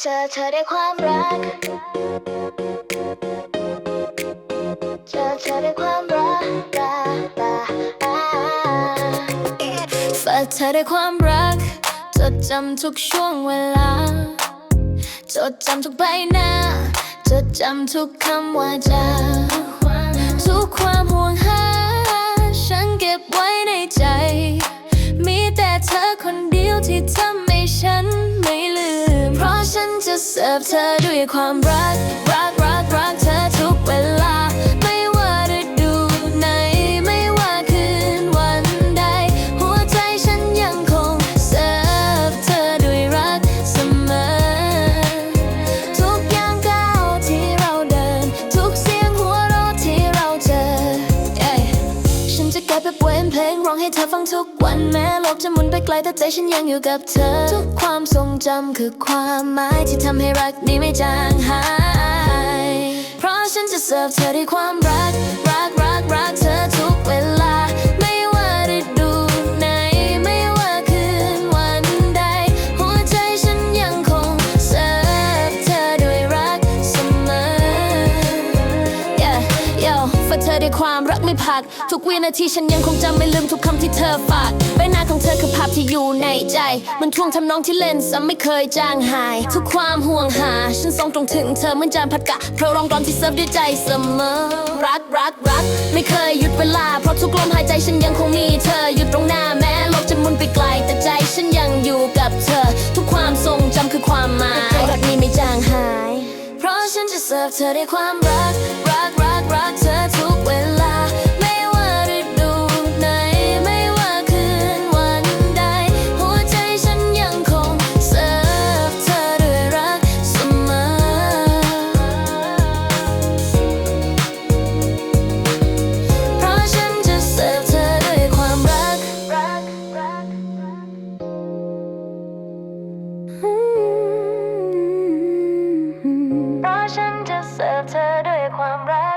เจอเธอได้ความรักเจอเธอได้ความรักรักรักฝากเธอได้ความรัก จดจำทุกช่วงเวลา จดจำทุกใบหน้า จดจำทุกคำว่าจาทุกความห่วงหา ฉันเก็บไว้ในใจ เสิร์ฟเธอด้วยความรักรักรัก ฉันจะเก็บไปเวนเพลงร้องให้เธอฟังทุกวันแม้โลกจะหมุนไปไกลแต่ใจฉันยังอยู่กับเธอ ทุกความทรงจำคือความหมายที่ทำให้รักนี้ไม่จางหาย เพราะฉันจะเสิร์ฟเธอด้วยความรักรักรักรัก อด้วยความรักไม่พัก ทุกวินาทีฉันยังคงจำไม่ลืมทุกคำที่เธอฝากใบหน้าของเธอคือภาพที่อยู่ในใจ มันท่วงทำนองที่เล่นซ้ำไม่เคยจางหาย ทุกความห่วงหา ฉันส่งตรงถึงเธอเหมือนจานผัดกะเพราะร้องกลอนที่เสิร์ฟด้วยใจเสมอ รักรักรัก ไม่เคยหยุดเวลา เพราะทุกลมหายใจฉันยังคงมีเธออยู่ตรงหน้าแม้โลกจะมุนไปไกล แต่ใจฉันยังอยู่กับเธอ ทุกความทรงจำคือความหมายรักนี้ไม่จางหาย เพราะฉันจะเสิร์ฟเธอด้วยความรัก right.